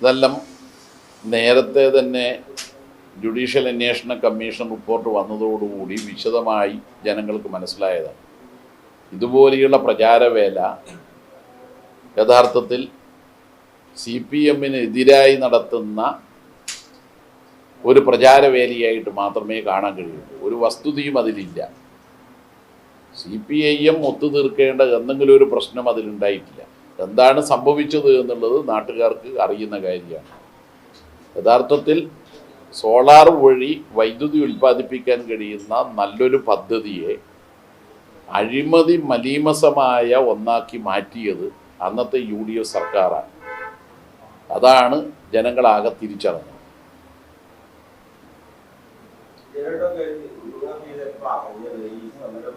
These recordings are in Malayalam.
ഇതെല്ലാം നേരത്തെ തന്നെ ജുഡീഷ്യൽ അന്വേഷണ കമ്മീഷൻ റിപ്പോർട്ട് വന്നതോടുകൂടി വിശദമായി ജനങ്ങൾക്ക് മനസ്സിലായതാണ്. ഇതുപോലെയുള്ള പ്രചാരവേല യഥാർത്ഥത്തിൽ സി പി എമ്മിനെതിരായി നടത്തുന്ന ഒരു പ്രചാരവേലയായിട്ട് മാത്രമേ കാണാൻ കഴിയുള്ളൂ. ഒരു വസ്തുതയും അതിലില്ല. സി പി ഐ എം ഒത്തുതീർക്കേണ്ട എന്തെങ്കിലും ഒരു പ്രശ്നം അതിലുണ്ടായിട്ടില്ല. എന്താണ് സംഭവിച്ചത് എന്നുള്ളത് നാട്ടുകാർക്ക് അറിയുന്ന കാര്യമാണ്. യഥാർത്ഥത്തിൽ സോളാർ വഴി വൈദ്യുതി ഉൽപ്പാദിപ്പിക്കാൻ കഴിയുന്ന നല്ലൊരു പദ്ധതിയെ അഴിമതി മലീമസമായ ഒന്നാക്കി മാറ്റിയത് അന്നത്തെ യു ഡി എഫ് സർക്കാരാണ്. അതാണ് ജനങ്ങളാകെ തിരിച്ചറിഞ്ഞത് ജനങ്ങളുടെ കയ്യിൽ നിങ്ങൾക്ക് ഇതെപ്പോ അറിഞ്ഞത് ഈ സമരം ഈ ജുഡീഷ്യൽ സമരം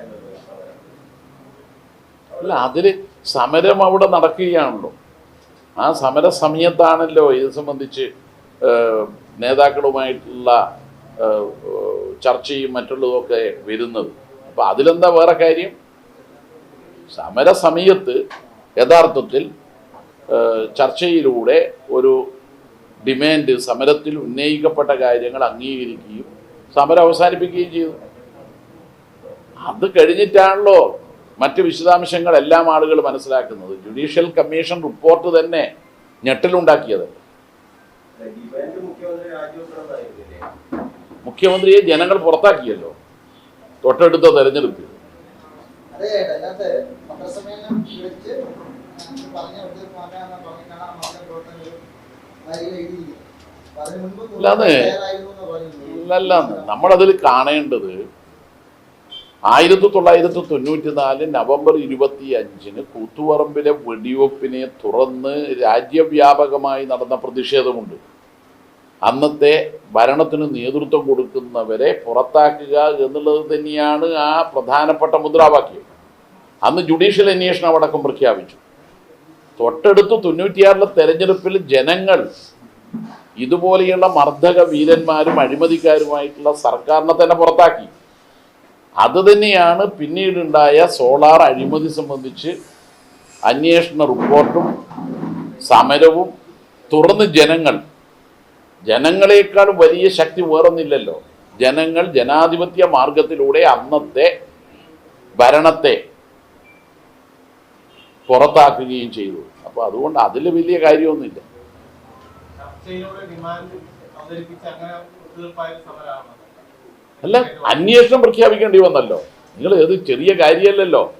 എന്നൊരു അല്ല അതിൽ സമരം അവിടെ നടക്കുകയാണല്ലോ. ആ സമര സമയത്താണല്ലോ ഇത് സംബന്ധിച്ച് നേതാക്കളുമായിട്ടുള്ള ചർച്ചയും മറ്റുള്ളതൊക്കെ വരുന്നത്. അപ്പം അതിലെന്താ വേറെ കാര്യം? സമര സമയത്ത് യഥാർത്ഥത്തിൽ ചർച്ചയിലൂടെ ഒരു ഡിമാൻഡ് സമരത്തിൽ ഉന്നയിക്കപ്പെട്ട കാര്യങ്ങൾ അംഗീകരിക്കുകയും സമരം അവസാനിപ്പിക്കുകയും ചെയ്തു. അത് കഴിഞ്ഞിട്ടാണല്ലോ മറ്റ് വിശദാംശങ്ങൾ എല്ലാം ആളുകൾ മനസ്സിലാക്കുന്നത്. ജുഡീഷ്യൽ കമ്മീഷൻ റിപ്പോർട്ട് തന്നെ ഞെട്ടലുണ്ടാക്കിയത്. മുഖ്യമന്ത്രിയെ ജനങ്ങൾ പുറത്താക്കിയല്ലോ തൊട്ടടുത്ത തെരഞ്ഞെടുപ്പിൽ. അല്ലാതെ നമ്മളതിൽ കാണേണ്ടത് ആയിരത്തി തൊള്ളായിരത്തി തൊണ്ണൂറ്റി നാല് നവംബർ ഇരുപത്തി അഞ്ചിന് കൂത്തുപറമ്പിലെ വെടിവെപ്പിനെ തുറന്ന് രാജ്യവ്യാപകമായി നടന്ന പ്രതിഷേധമുണ്ട്. അന്നത്തെ ഭരണത്തിന് നേതൃത്വം കൊടുക്കുന്നവരെ പുറത്താക്കുക എന്നുള്ളത് തന്നെയാണ് ആ പ്രധാനപ്പെട്ട മുദ്രാവാക്യം. അന്ന് ജുഡീഷ്യൽ അന്വേഷണം അടക്കം പ്രഖ്യാപിച്ചു. തൊട്ടടുത്ത് തൊണ്ണൂറ്റിയാറിലെ തെരഞ്ഞെടുപ്പിൽ ജനങ്ങൾ ഇതുപോലെയുള്ള മർദ്ദക വീരന്മാരും അഴിമതിക്കാരുമായിട്ടുള്ള സർക്കാരിനെ തന്നെ പുറത്താക്കി. അത് തന്നെയാണ് പിന്നീടുണ്ടായ സോളാർ അഴിമതി സംബന്ധിച്ച് അന്വേഷണ റിപ്പോർട്ടും സമരവും. തുറന്ന് ജനങ്ങൾ ജനങ്ങളെക്കാൾ വലിയ ശക്തി വേറൊന്നില്ലല്ലോ. ജനങ്ങൾ ജനാധിപത്യ മാർഗത്തിലൂടെ അന്നത്തെ ഭരണത്തെ പുറത്താക്കുകയും ചെയ്തു. അപ്പോൾ അതുകൊണ്ട് അതിൽ വലിയ കാര്യമൊന്നുമില്ല. അല്ല അന്വേഷണം പ്രഖ്യാപിക്കേണ്ടി വന്നല്ലോ. നിങ്ങൾ ഏത് ചെറിയ കാര്യമല്ലല്ലോ.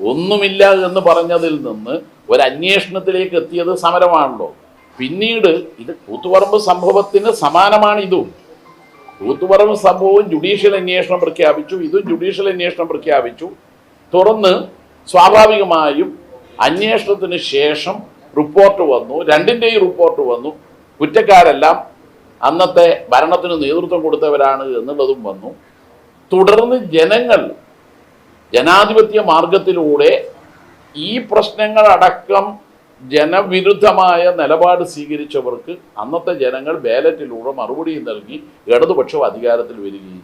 ഒന്നുമില്ല എന്ന് പറഞ്ഞതിൽ നിന്ന് ഒരു അന്വേഷണത്തിലേക്ക് എത്തിയത് സമരമാണല്ലോ. പിന്നീട് ഇത് കൂത്തുപറമ്പ് സംഭവത്തിന് സമാനമാണ് ഇതും. കൂത്തുപറമ്പ് സംഭവവും ജുഡീഷ്യൽ അന്വേഷണം പ്രഖ്യാപിച്ചു. ഇതും ജുഡീഷ്യൽ അന്വേഷണം പ്രഖ്യാപിച്ചു. തുറന്ന് സ്വാഭാവികമായും അന്വേഷണത്തിന് ശേഷം റിപ്പോർട്ട് വന്നു. രണ്ടിന്റെയും റിപ്പോർട്ട് വന്നു. കുറ്റക്കാരെല്ലാം അന്നത്തെ ഭരണത്തിന് നേതൃത്വം കൊടുത്തവരാണ് എന്നുള്ളതും വന്നു. തുടർന്ന് ജനങ്ങൾ ജനാധിപത്യ മാർഗത്തിലൂടെ ഈ പ്രശ്നങ്ങളടക്കം ജനവിരുദ്ധമായ നിലപാട് സ്വീകരിച്ചവർക്ക് അന്നത്തെ ജനങ്ങൾ ബാലറ്റിലൂടെ മറുപടി നൽകി ഇടതുപക്ഷം അധികാരത്തിൽ വരികയും